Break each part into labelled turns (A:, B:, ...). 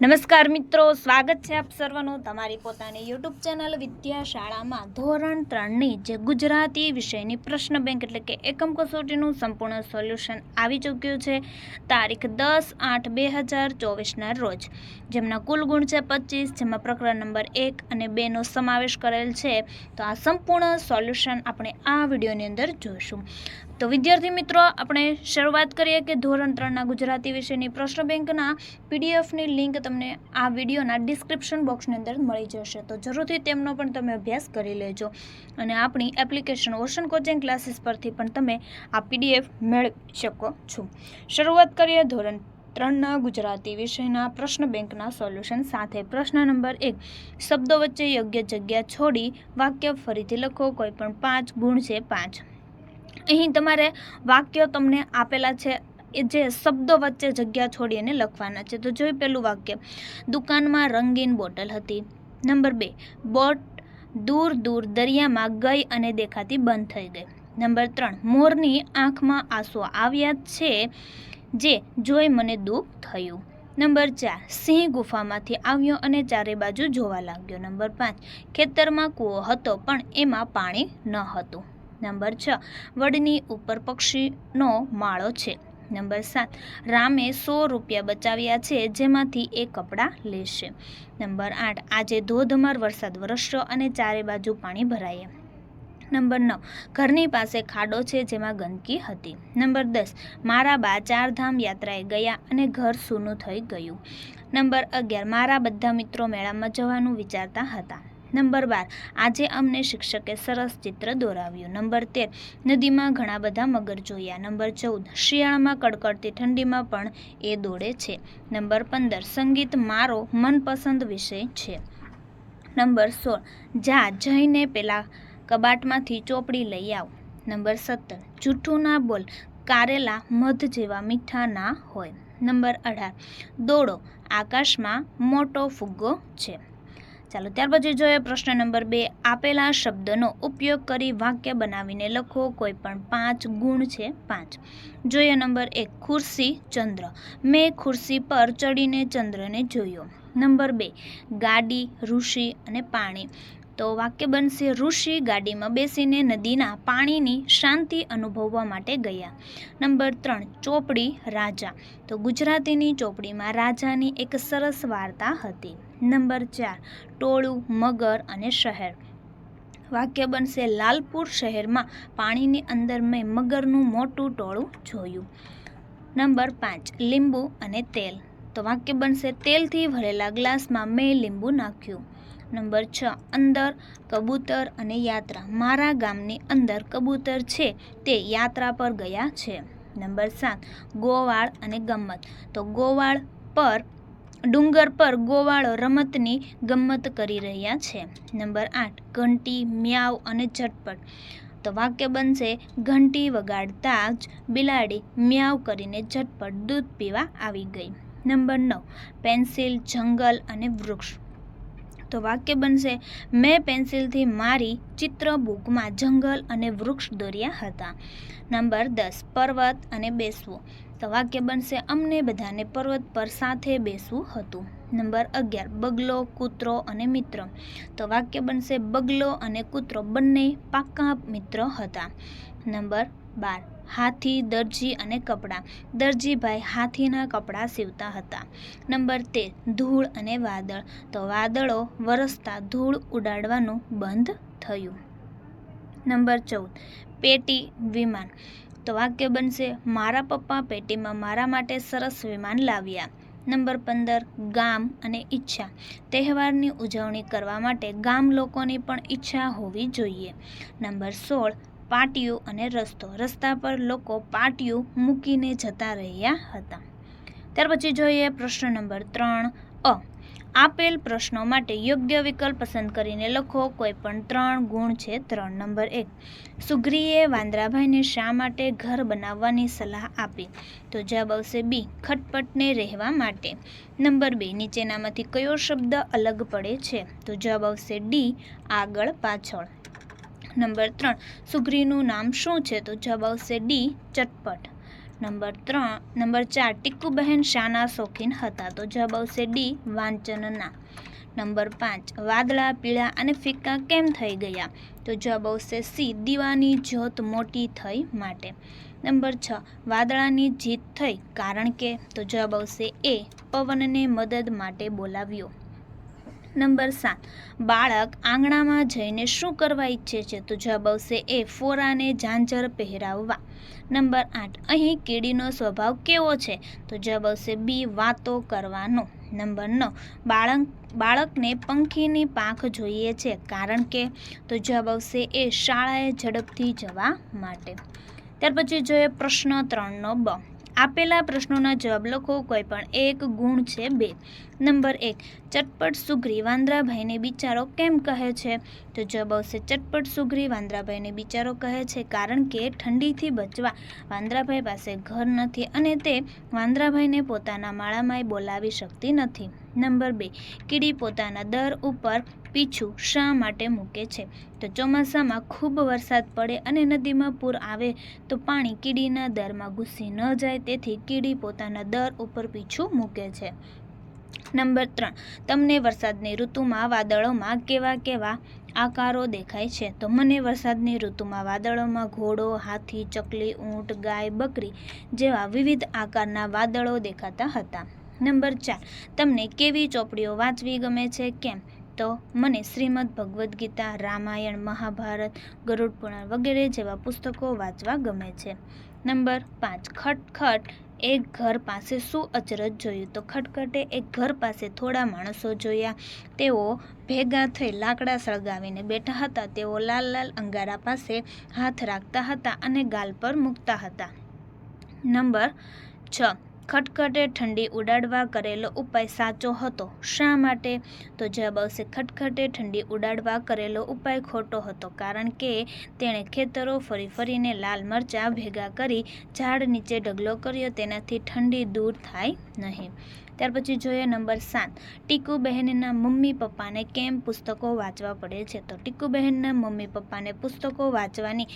A: નમસ્કાર મિત્રો, સ્વાગત છે આપ સર્વનું તમારી પોતાની યુટ્યુબ ચેનલ વિદ્યાશાળામાં ધોરણ ત્રણની જે ગુજરાતી વિષયની પ્રશ્ન બેંક એટલે કે એકમ કસોટીનું સંપૂર્ણ સોલ્યુશન આવી ચૂક્યું છે તારીખ દસ આઠ બે હજાર ચોવીસના રોજ. જેમના કુલ ગુણ છે પચીસ, જેમાં પ્રકરણ નંબર એક અને બેનો સમાવેશ કરેલ છે. તો આ સંપૂર્ણ સોલ્યુશન આપણે આ વિડીયોની અંદર જોઈશું. તો વિદ્યાર્થી મિત્રો, આપણે શરૂઆત કરીએ કે ધોરણ ત્રણના ગુજરાતી વિષયની પ્રશ્ન બેંકના પીડીએફની લિંક તમને આ વિડીયોના ડિસ્ક્રિપ્શન બોક્સની અંદર મળી જશે. તો જરૂરથી તેમનો પણ તમે અભ્યાસ કરી લેજો. અને આપણી એપ્લિકેશન ઓશન કોચિંગ ક્લાસીસ પરથી પણ તમે આ પીડીએફ મેળવી શકો છો. શરૂઆત કરીએ ધોરણ ત્રણના ગુજરાતી વિષયના પ્રશ્ન બેંકના સોલ્યુશન સાથે. પ્રશ્ન નંબર એક, શબ્દો વચ્ચે યોગ્ય જગ્યા છોડી વાક્ય ફરીથી લખો. કોઈ પણ પાંચ ગુણ છે પાંચ. અહીં તમારે વાક્યો તમને આપેલા છે, એ જે શબ્દો વચ્ચે જગ્યા છોડીને લખવાના છે. તો જોઈ પેલું વાક્ય, દુકાનમાં રંગીન બોટલ હતી. નંબર બે, બોટ દૂર દૂર દરિયામાં ગઈ અને દેખાતી બંધ થઈ ગઈ. નંબર ત્રણ, મોરની આંખમાં આંસુ આવ્યા છે જે જોઈ મને દુઃખ થયું. નંબર ચાર, સિંહ ગુફામાંથી આવ્યો અને ચારે બાજુ જોવા લાગ્યો. નંબર પાંચ, ખેતરમાં કૂવો હતો પણ એમાં પાણી ન હતું. નંબર છ, વડની ઉપર પક્ષીનો માળો છે. નંબર સાત, રામે સો રૂપિયા બચાવ્યા છે, જેમાંથી એ કપડાં લેશે. નંબર આઠ, આજે ધોધમાર વરસાદ વરસ્યો અને ચારે બાજુ પાણી ભરાય. નંબર નવ, ઘરની પાસે ખાડો છે જેમાં ગંદકી હતી. નંબર દસ, મારા બા ચારધામ યાત્રાએ ગયા અને ઘર સૂનું થઈ ગયું. નંબર અગિયાર, મારા બધા મિત્રો મેળામાં જવાનું વિચારતા હતા. નંબર બાર, આજે અમને શિક્ષકે સરસ ચિત્ર દોરાવ્યું. નંબર તેર, નદીમાં ઘણા બધા મગર જોયા. નંબર ચૌદ, શિયાળામાં કડકડતી ઠંડીમાં પણ એ દોડે છે. નંબર પંદર, સંગીત મારો મનપસંદ વિષય છે. નંબર સોળ, જા, જઈને પેલા કબાટમાંથી ચોપડી લઈ આવ. નંબર સત્તર જૂઠું બોલ, કારેલા મધ જેવા મીઠા ના હોય. નંબર અઢાર, દોડો, આકાશમાં મોટો ફુગ્ગો છે. ચાલો ત્યાર પછી જોઈએ પ્રશ્ન નંબર બે, આપેલા શબ્દનો ઉપયોગ કરી વાક્ય બનાવીને લખો, કોઈ પણ પાંચ ગુણ છે, પાંચ. જોઈએ નંબર એક, ખુરશી ચંદ્ર. મેં ખુરશી પર ચડીને ચંદ્રને જોયો. નંબર બે, ગાડી, ઋષિ અને પાણી. તો વાક્ય બનશે, ઋષિ ગાડીમાં બેસીને નદીના પાણીની શાંતિ અનુભવવા માટે ગયા. નંબર ત્રણ, ચોપડી રાજા. તો ગુજરાતીની ચોપડીમાં રાજાની એક સરસ વાર્તા હતી. નંબર ચાર, ટોળું, મગર અને શહેર. વાક્ય બનશે, લાલપુર શહેરમાં પાણીની અંદર મેં મગરનું મોટું ટોળું જોયું. નંબર પાંચ, લીંબુ અને તેલ. તો વાક્ય બનશે, તેલથી ભરેલા ગ્લાસમાં મેં લીંબુ નાખ્યું. નંબર છ, અંદર, કબૂતર અને યાત્રા. મારા ગામની અંદર કબૂતર છે, તે યાત્રા પર ગયા છે. નંબર સાત, ગોવાળ અને ગમ્મત. તો ગોવાળ પર, ડુંગર પર ગોવાળો રમતની ગમ્મત કરી રહ્યા છે. નંબર આઠ, ઘંટી મ્યાવ અને ઝટપટ. તો વાક્ય બનશે, ઘંટી વગાડતા જ બિલાડી મ્યાવ કરીને ઝટપટ દૂધ પીવા આવી ગઈ. નંબર નવ, પેન્સિલ, જંગલ અને વૃક્ષ. તો વાક્ય બનશે, મેં પેન્સિલથી મારી ચિત્ર બુકમાં જંગલ અને વૃક્ષ દોર્યા હતા. નંબર દસ, પર્વત અને બેસવું. તો વાક્ય બનશે, અમને બધાને પર્વત પર સાથે બેસવું હતું. નંબર અગિયાર, બગલો, કૂતરો અને મિત્ર. તો વાક્ય બનશે, બગલો અને કૂતરો બંને પાક્કા મિત્ર હતા. નંબર બાર. હાથી, દરજી અને કપડાં. દરજીભાઈ હાથીના કપડાં સીવતા હતા. નંબર તેર, ધૂળ અને વાદળ. તો વાદળો વરસતા ધૂળ ઉડાડવાનું બંધ થયું. નંબર ચૌદ, પેટી વિમાન. તો વાક્ય બનશે, મારા પપ્પા પેટીમાં મારા માટે સરસ વિમાન લાવ્યા. નંબર પંદર, ગામ અને ઈચ્છા. તહેવારની ઉજવણી કરવા માટે ગામ લોકોની પણ ઈચ્છા હોવી જોઈએ. નંબર સોળ પાટિયું અને રસ્તો. રસ્તા પર લોકો પાટિયું મૂકીને જતા રહ્યા હતા. ત્યાર પછી જોઈએ પ્રશ્ન નંબર ત્રણ અ. આપેલ પ્રશ્નો માટે યોગ્ય વિકલ્પ પસંદ કરીને લખો. કોઈ પણ ત્રણ ગુણ છે ત્રણ નંબર એક. સુગ્રીએ વાંદરાભાઈને શા માટે ઘર બનાવવાની સલાહ આપી? તો જવાબ આવશે બી, ખટપટને રહેવા માટે. નંબર બે, નીચેનામાંથી કયો શબ્દ અલગ પડે છે? તો જવાબ આવશે ડી, આગળ પાછળ. નંબર ત્રણ, સુગ્રીનું નામ શું છે? તો જવાબ આવશે ડી, ચટપટ. નંબર ત્રણ, નંબર ચાર, ટીકુબહેન શાના શોખીન હતા. તો જવાબ આવશે ડી, વાંચનના. નંબર પાંચ, વાદળા, પીળા અને ફિક્કા કેમ થઈ ગયા? તો જવાબ આવશે સી, દીવાની જ્યોત મોટી થઈ માટે. નંબર છ, વાદળાની જીત થઈ કારણ કે? તો જવાબ આવશે એ, પવનને મદદ માટે બોલાવ્યો. નંબર સાત. બાળક આંગણામાં જઈને શું કરવા ઈચ્છે છે તો જવાબ આવશે એ ફોરાને ઝાંઝર પહેરાવવા. નંબર આઠ. અહીં કીડીનો સ્વભાવ કેવો છે તો જવાબ આવશે બી, વાતો કરવાનો. નંબર નવ. બાળક, બાળકને પંખીની પાંખ જોઈએ છે. કારણ કે તો જવાબ આવશે એ શાળાએ ઝડપથી જવા માટે. ત્યાર પછી જોઈએ પ્રશ્ન ત્રણનો બ. આપેલા પ્રશ્નોના જવાબ લખો. કોઈ પણ એક ગુણ છે બે. નંબર એક, ચટપટ સુગ્રી વાંદરાભાઈને બિચારો કેમ કહે છે? તો જવાબ આવશે, ચટપટ સુગ્રી વાંદરાભાઈને બિચારો કહે છે કારણ કે ઠંડીથી બચવા વાંદરાભાઈ પાસે ઘર નથી અને તે વાંદરાભાઈને પોતાના માળામાં બોલાવી શકતી નથી. નંબર બે, કીડી પોતાના દર ઉપર પીછું શા માટે મૂકે છે? તો ચોમાસામાં ખૂબ વરસાદ પડે અને નદીમાં પૂર આવે તો પાણી કીડીના દરમાં ઘૂસી ન જાય, તેથી કીડી પોતાના દર ઉપર પીછું મૂકે છે. નંબર ત્રણ, તમને વરસાદની ઋતુમાં વાદળોમાં કેવા કેવા આકારો દેખાય છે? તો મને વરસાદની ઋતુમાં વાદળોમાં ઘોડો, હાથી, ચકલી, ઊંટ, ગાય, બકરી જેવા વિવિધ આકારના વાદળો દેખાતા હતા. નંબર ચાર. તમને કેવી ચોપડીઓ વાંચવી ગમે છે? કેમ? તો મને શ્રીમદ ભગવદ્ ગીતા, રામાયણ, મહાભારત, ગરુડ પુરાણ વગેરે જેવા પુસ્તકો વાંચવા ગમે છે. નંબર પાંચ. ખટખટ. એક ઘર પાસે શું અચરજ જોયું? તો ખટખટે એક ઘર પાસે થોડા માણસો જોયા. તેઓ ભેગા થઈ લાકડા સળગાવીને બેઠા હતા. તેઓ લાલ લાલ અંગારા પાસે હાથ રાખતા હતા અને ગાલ પર મૂકતા હતા. નંબર છ. ખટખટે ઠંડી ઉડાડવા કરેલો ઉપાય સાચો હતો. શા માટે? તો જવાબ આવશે, ખટખટે ઠંડી ઉડાડવા કરેલો ઉપાય ખોટો હતો. કારણ કે તેણે ખેતરો ફરી ફરીને લાલ મરચાં ભેગા કરી ઝાડ નીચે ઢગલો કર્યો, તેનાથી ઠંડી દૂર થાય નહીં. ત્યાર પછી જોઈએ નંબર સાત. ટીકુ બહેનના મમ્મી પપ્પાને કેમ પુસ્તકો વાંચવા પડે છે? તો ટીકુ બહેનના મમ્મી પપ્પાને પુસ્તકો વાંચવાની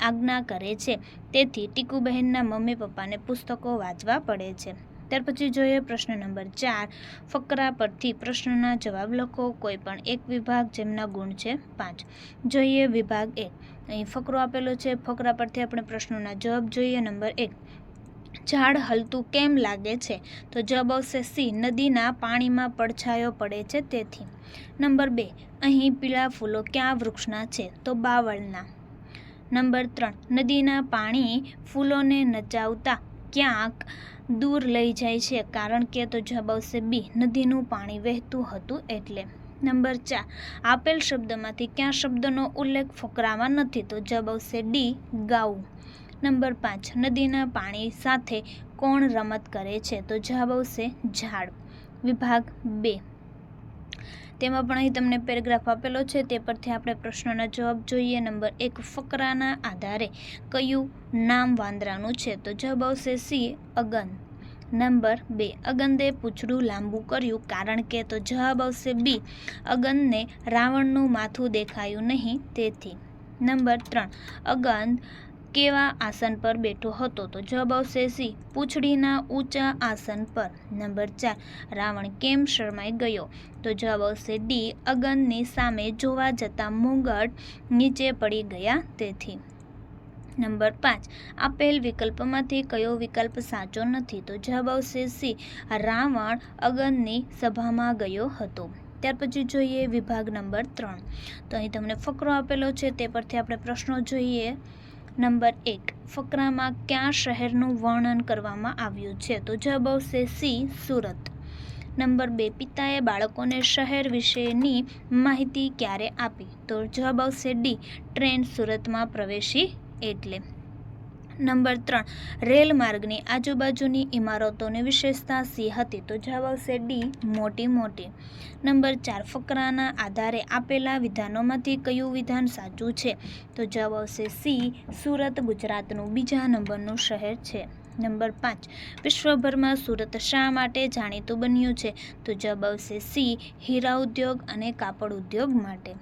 A: આજ્ઞા કરે છે. તેથી ટીકુબહેનના મમ્મી પપ્પાને પુસ્તકો વાંચવા પડે છે. ત્યાર પછી જોઈએ પ્રશ્ન નંબર ચાર. ફકરા પરથી પ્રશ્નના જવાબ લખો. કોઈ પણ એક વિભાગ જેમના ગુણ છે પાંચ. જોઈએ વિભાગ એક. અહીં ફકરો આપેલો છે. ફકરા પરથી આપણે પ્રશ્નોના જવાબ જોઈએ. નંબર એક. ઝાડ હલતું કેમ લાગે છે? તો જવાબ આવશે સી. નદીના પાણીમાં પડછાયો પડે છે તેથી. નંબર બે. અહીં પીળા ફૂલો ક્યાં વૃક્ષના છે? તો બાવળના. નંબર ત્રણ. નદીના પાણી ફૂલોને નચાવતા ક્યાંક દૂર લઈ જાય છે, કારણ કે તો જવાબ આવશે બી. નદીનું પાણી વહેતું હતું એટલે. નંબર ચાર. આપેલ શબ્દમાંથી ક્યાં શબ્દનો ઉલ્લેખ ફકરામાં નથી તો જવાબ આવશે ડી. ગાવું નંબર પાંચ. નદીના પાણી સાથે કોણ રમત કરે છે તો જવાબ આવશે ઝાડ. વિભાગ બે. તેમાં પણ અહીં તમને પેરેગ્રાફ આપેલો છે. તે પરથી આપણે પ્રશ્નોના જવાબ જોઈએ. નંબર એક, ફકરાના આધારે કયું નામ વાંદરાનું છે? તો જવાબ આવશે સી, અગન. નંબર બે અગંદે પૂંછડું લાંબુ કર્યું કારણ કે? તો જવાબ આવશે બી, અગનને રાવણનું માથું દેખાયું નહીં તેથી. નંબર ત્રણ અગંદ કેવા આસન પર બેઠો હતો તો જવાબ આવશે સી, પૂંછડીના ઊંચા આસન પર. નંબર ચાર, રાવણ કેમ શરમાઈ ગયો? તો જવાબ આવશે ડી, અગનની સામે જોવા જતાં મુંગટ નીચે પડી ગયા તેથી. નંબર પાંચ, આપેલ વિકલ્પમાંથી કયો વિકલ્પ સાચો નથી? તો જવાબ આવશે સી, રાવણ અગનની સભામાં ગયો હતો. ત્યાર પછી જોઈએ વિભાગ નંબર ત્રણ. તો અહીં તમને ફકરો આપેલો છે, તે પરથી આપણે પ્રશ્નો જોઈએ. નંબર એક, ફકરામાં કયા શહેરનું વર્ણન કરવામાં આવ્યું છે? તો જવાબ આવશે સી, સુરત. નંબર બે, પિતાએ બાળકોને શહેર વિશેની માહિતી ક્યારે આપી? તો જવાબ આવશે ડી, ટ્રેન સુરતમાં પ્રવેશી એટલે. નંબર ત્રણ રેલ માર્ગની આજુબાજુની ઇમારતોની વિશેષતા સી હતી તો જવાબ આવશે ડી, મોટી મોટી. નંબર ચાર, ફકરાના આધારે આપેલા વિધાનોમાંથી કયું વિધાન સાચું છે? તો જવાબ આવશે સી, સુરત, ગુજરાતનું બીજા નંબરનું શહેર છે. નંબર પાંચ, વિશ્વભરમાં સુરત શા માટે જાણીતું બન્યું છે? તો જવાબ આવશે સી, હીરા ઉદ્યોગ અને કાપડ ઉદ્યોગ માટે.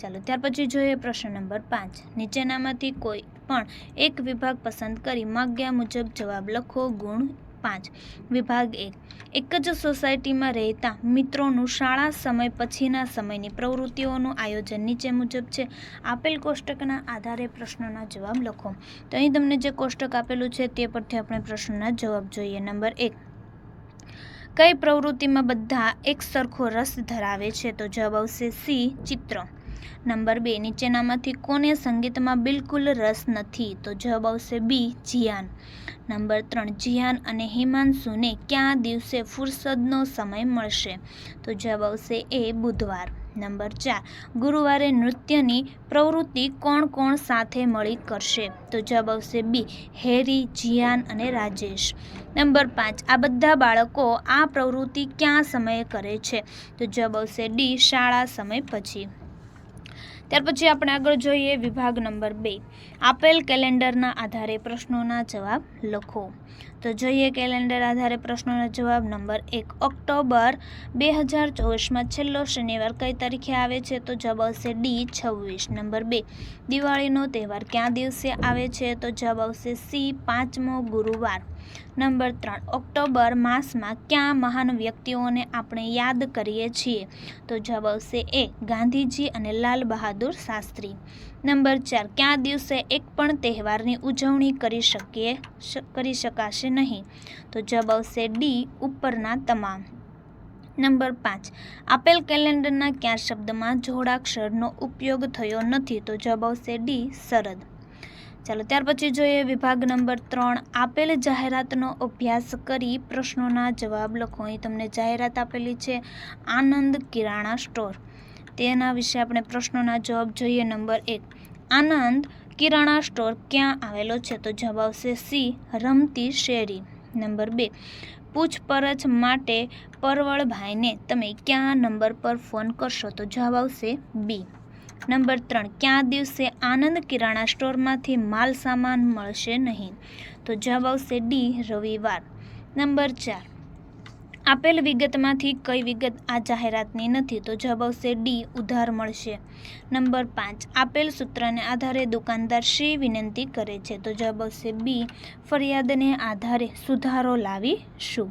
A: ચાલો, ત્યાર પછી જોઈએ પ્રશ્ન નંબર પાંચ. નીચેનામાંથી કોઈ પણ એક વિભાગ પસંદ કરી માગ્યા મુજબ જવાબ લખો ગુણ પાંચ. વિભાગ એક. એક જ સોસાયટીમાં રહેતા મિત્રોનું શાળા સમય પછીના સમયની પ્રવૃત્તિઓનું આયોજન નીચે મુજબ છે. આપેલ કોષ્ટકના આધારે પ્રશ્નોના જવાબ લખો. તો અહીં તમને જે કોષ્ટક આપેલું છે તે પરથી આપણે પ્રશ્નોના જવાબ જોઈએ. નંબર એક. કઈ પ્રવૃત્તિમાં બધા એક સરખો રસ ધરાવે છે? તો જવાબ આવશે સી, ચિત્ર. નંબર બે, નીચેનામાંથી કોને સંગીતમાં બિલકુલ રસ નથી? તો જવાબ આવશે બી, જિયાન. નંબર ત્રણ, જિયાન અને હિમાંશુને ક્યાં દિવસે ફુરસદનો સમય મળશે? તો જવાબ આવશે એ, બુધવાર. નંબર ચાર, ગુરુવારે નૃત્યની પ્રવૃત્તિ કોણ કોણ સાથે મળી કરશે? તો જવાબ આવશે બી, હેરી, જિયાન અને રાજેશ. નંબર પાંચ, આ બધા બાળકો આ પ્રવૃત્તિ ક્યાં સમયે કરે છે? તો જવાબ આવશે ડી, શાળા સમય પછી. ત્યાર પછી આપણે આગળ જોઈએ વિભાગ નંબર બે. આપેલ કેલેન્ડરના આધારે પ્રશ્નોના જવાબ લખો. તો જોઈએ કેલેન્ડર આધારે પ્રશ્નોના જવાબ નંબર એક. ઓક્ટોબર બે હજાર ચોવીસમાં છેલ્લો શનિવાર કઈ તારીખે આવે છે? તો જવાબ આવશે ડી, છવ્વીસ. નંબર બે. દિવાળીનો તહેવાર ક્યાં દિવસે આવે છે? તો જવાબ આવશે સી, પાંચમો ગુરુવાર. નંબર ત્રણ, ઓક્ટોબર માસમાં ક્યાં મહાન વ્યક્તિઓને આપણે યાદ કરીએ છીએ? તો જવાબ આવશે એ, ગાંધીજી અને લાલ બહાદુર શાસ્ત્રી. નંબર ચાર, ક્યાં દિવસે એક પણ તહેવારની ઉજવણી કરી શકીએ કરી શકાશે નહીં? તો જવાબ આવશે ડી, ઉપરના તમામ. નંબર પાંચ, આપેલ કેલેન્ડરના કયા શબ્દમાં જોડાક્ષરનો ઉપયોગ થયો નથી? તો જવાબ આવશે ડી શરદ ચાલો, ત્યાર પછી જોઈએ વિભાગ નંબર ત્રણ આપેલ જાહેરાતનો અભ્યાસ કરી પ્રશ્નોના જવાબ લખો. અહીં તમને જાહેરાત આપેલી છે, આનંદ કિરાણા સ્ટોર. તેના વિશે આપણે પ્રશ્નોના જવાબ જોઈએ નંબર એક. આનંદ કિરાણા સ્ટોર ક્યાં આવેલો છે? તો જવાબ આવશે સી, રમતી શેરી. નંબર બે. પૂછપરછ માટે પરવળભાઈને તમે ક્યાં નંબર પર ફોન કરશો? તો જવાબ આવશે બી. નંબર ત્રણ, ક્યાં દિવસે આનંદ કિરાણા સ્ટોરમાંથી માલ સામાન મળશે નહીં? તો જવાબ આવશે ડી, રવિવાર. નંબર ચાર, આપેલ વિગતમાંથી કઈ વિગત આ જાહેરાતની નથી? તો જવાબ આવશે ડી, ઉધાર મળશે. નંબર પાંચ, આપેલ સૂત્રને આધારે દુકાનદાર શ્રી વિનંતી કરે છે. તો જવાબ આવશે બી, ફરિયાદને આધારે સુધારો લાવીશું.